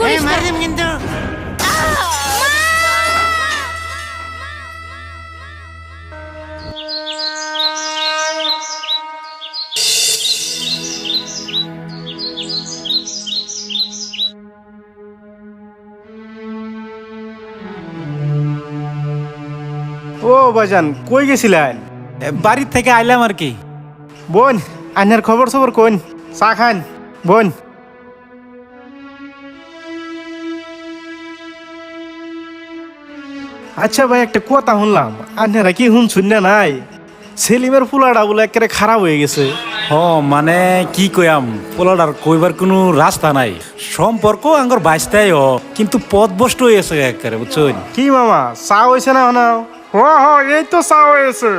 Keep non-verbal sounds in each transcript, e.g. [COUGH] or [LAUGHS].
করিস না। মারিম কিন্তু ও বাজান কই গেছিলেন? বাড়ির থেকে আইলাম আর কি। বোন আইনার খবর সবর কোন চা খান। বোন। আচ্ছা ভাই একটা কথা শুনলাম। আপনারা কি হুন না নাই? সেলিমের পোলাডা বলে একেবারে খারাপ হয়ে গেছে। হ মানে কি কয়াম পোলাডার কইবার কোনো রাস্তা নাই। সম্পর্ক আঙ্গর বাইসটাই হ কিন্তু পথ বষ্ট হয়ে গেছে একেবারে বুঝছেন? কি মামা চা হয়েছে না না? হ হ এই তো চা হয়েছে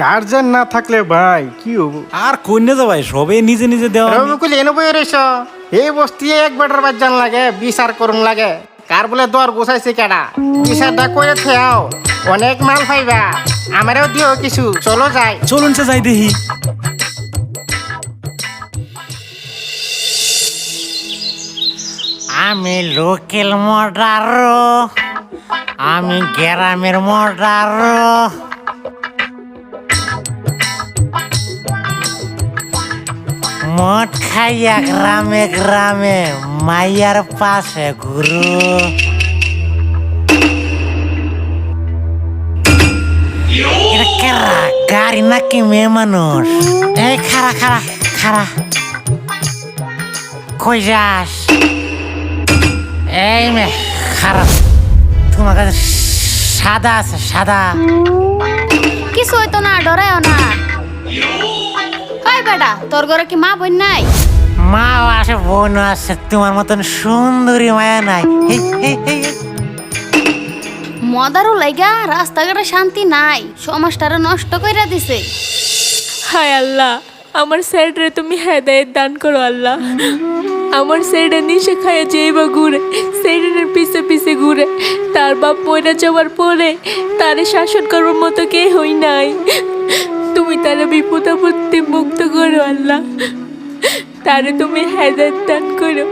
গার্জেন না থাকলে ভাই কি হব? আর কন্যা যাবাই সবে নিজে নিজে দেওয়া রবিকুল এনে বই রইছ? এই বস্তি এক বেটার বাজান লাগে বিচার করুন লাগে। কার বলে দর গোছাইছে কেডা? বিচারটা করে থেয়াও অনেক মাল পাইবা। আমারও দিও কিছু চলো যাই। চলুন সে যাই দেখি। আমি লোকেল মর্ডার আমি গ্রামের মর্ডার মদ খাইয়া গ্রামে গ্রামে মাইয়ার পাশে কেরা? গাড়ি নাকি মেয়ে মানুষ? এই খারা খারা খারা কই যাস? এই মে খারাপ তোমার কাছে সাদা আছে, সাদা। কিছু হইতো না, ডরায়ও না। বেটা তোর ঘরে কি মা বোন নাই? মাও আছে বোন আছে তোমার মতন সুন্দরী মায়া নাই। মদারও লাইগা রাস্তাঘাটে শান্তি নাই সমাজটারে নষ্ট কইরা দিছে। হায় আল্লাহ আমার স্যাররে তুমি হেদায়েত দান করো আল্লাহ। আমার স্যারটা নিশে খায় যেইবা ঘুরে স্যারের পিছে পিছে ঘুরে তার বাপ মরে যাওয়ার পরে তারে শাসন করবার মতো কে হই নাই। তুমি তারে বিপদ আপত্তি মুক্ত করো আল্লাহ। তারে তুমি হেদায়েত দান করো।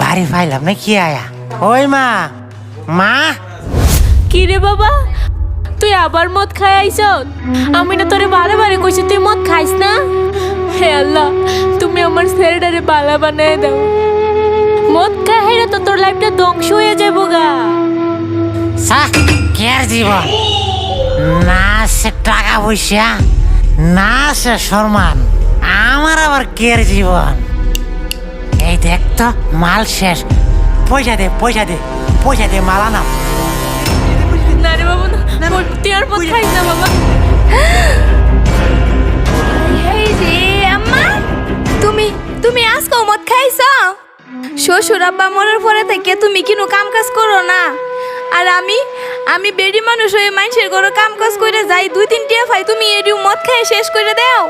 বাড়ি পাইলাম না কি আয়া? ওই মা মা? কি রে বাবা? তুই আবার মদ খাই আইছ আমি না তোরে বারে বারে কইছি তুই মদ খাইস না? হে আল্লাহ তুমি আমার ছেলেটারে বালা বানায় দাও। মদ খাই তো তোর লাইফটা ধ্বংস হয়ে যাব গা সা কের জীবন না সে টাকা পয়সা না সে সম্মান আমার আবার কের জীবন এই দেখ তো মাল শেষ পয়সা দে পয়সা দে পয়সা দে মাল আনা না রে বাবা আর না বাবা শ্বশুর আব্বা মরার পরে থেকে তুমি কিনো কাম কাজ করো না। আর আমি আমি বেডি মানুষ হয়ে মানুষের ঘরে কাম কাজ করে যাই দুই তিন টিয়া ভাই তুমি এডিও মদ খাই শেষ করে দাও।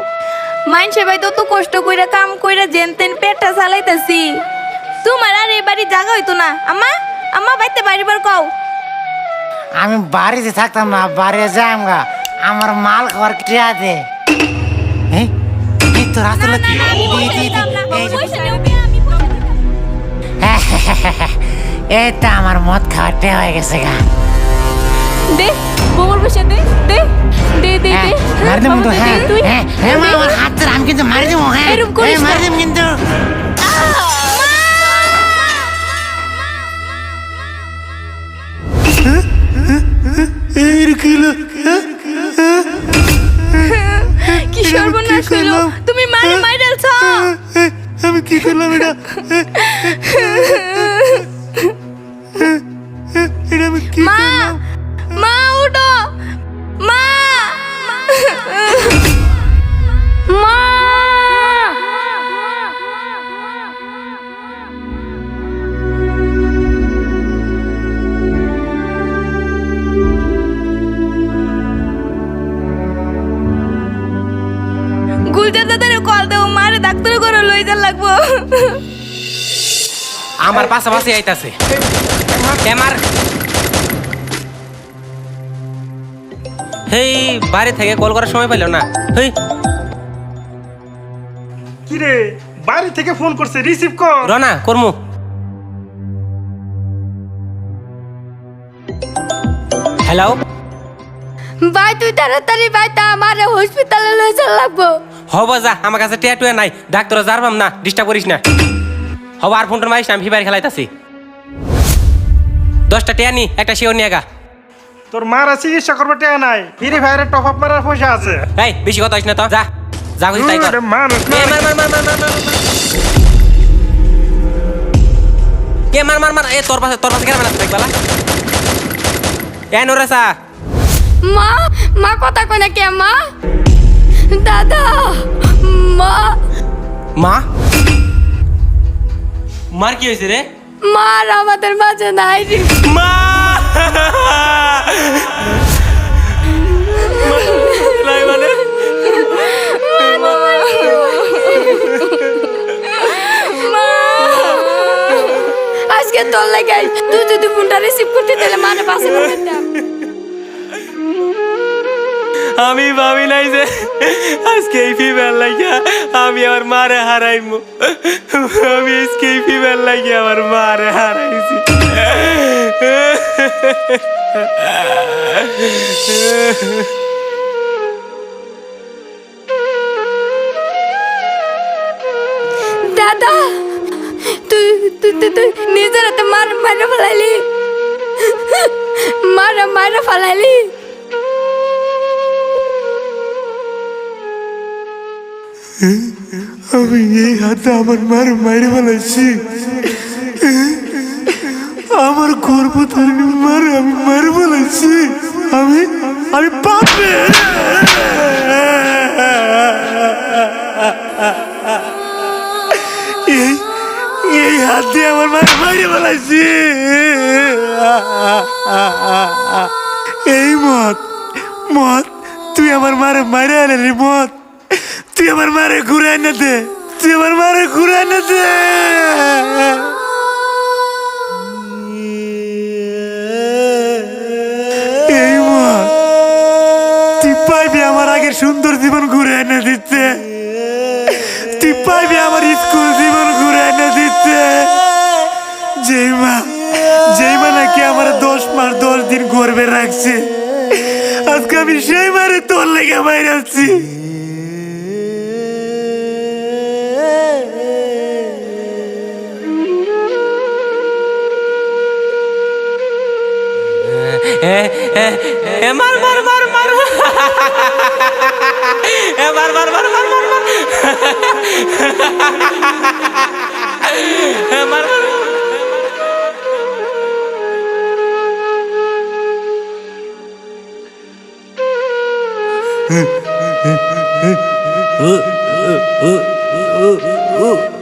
মানুষে ভাই তত কষ্ট করে কাম করে জেন তেন পেটটা চালাইতেছি তোমার আর এই বাড়ি জায়গা হইতো না। আম্মা আম্মা বাইতে বাড়ি বার কও। আমি বাড়িতে থাকতাম না বাড়ি যাইম গা। আমার মাল খাবার টিয়া দে? এই তো রাস্তা [LAUGHS] এই তো আমার মদ খাওয়াতে হয়ে গেছে গা। দে বোমার বসে দে দে দে দে হ্যাঁ, দে মারি দেবো তো হ্যাঁ হ্যাঁ হ্যাঁ মা আমার হাত আমি কিন্তু মারি দেবো হ্যাঁ হ্যাঁ, মারি দেবো কিন্তু। কি করলাম এটা এটা আমি কি মা যা লাগবো। আমার পাশাপাশি আইতাছে। এমার হেই বাড়ি থেকে কল করার সময় পাইল না। হেই। কিরে বাড়ি থেকে ফোন করছে রিসিভ কর। রনা করমু। হ্যালো? ভাই তুই তাড়াতাড়ি ভাই তা আমার হসপিটালে লই চল লাগবো। হব যা আমার কাছে টিয়া টুয়া নাই ডাক্তার যারবাম না ডিস্টার্ব করিস না। হব আর ফোনটা মারিস না আমি ফিবার খেলাইতাছি। দশটা টিয়া নি একটা শিওর নিয়ে গা। তোর মারা চিকিৎসা করবে টাকা নাই ফ্রি ফায়ারের টপ আপ মারার পয়সা আছে। এই বেশি কথা হইস না তো যা। যা খুশি তাই কর। আরে মানুষ না। এ, মার মার মার মার মার মার, মার। কে মার মার মার এ তোর পাশে তোর পাশে কেন বানাচ্ছে দেখবালা এ নোরেসা। মা মা কথা কয় না কে মা? মা? মার কি হয়েছে রে? মা আর আমাদের মাঝে নাই রে। মা! মানে? আজকে তোর লাগে তুই যদি ফোনটা রিসিভ করতে তাহলে মানে পাশে করতাম আমি ভাবি নাই যে আজকে এই ফিভার লাগিয়া আমি আমার মারে হারাইমু। আমি আজকে এই ফিভার লাগিয়া আমার মারে হারাইছি। দাদা তুই তুই তুই নিজের হাতে মার মারা ফেলাইলি। মারা মারা ফেলাইলি। আমি এই হাতে আমার মার মাইরে ফেলাইছি। আমার গর্ভধারণী মার আমি মারে ফেলাইছি। আমি আমি পাপে এই এই হাত দিয়ে আমার মার মাইরে ফেলাইছি। এই মত মত তুই আমার মারে মারে আলে রে মত আমার মারে ঘুরে এনে দে। তুই আমার মারে ঘুরে এনে দে। আমার সুন্দর জীবন ঘুরে এনে দিতে। তুই পাইবি আমার স্কুল জীবন ঘুরে এনে দিতে। যেই মা যেই মা নাকি আমার দশ মাস, দশ দিন গর্বে রাখছে। আজকে আমি সেই মারে তোর লেগে বাইরে আছি। মার মার মার মার মার মার মার মার মার মার এ মার মার ও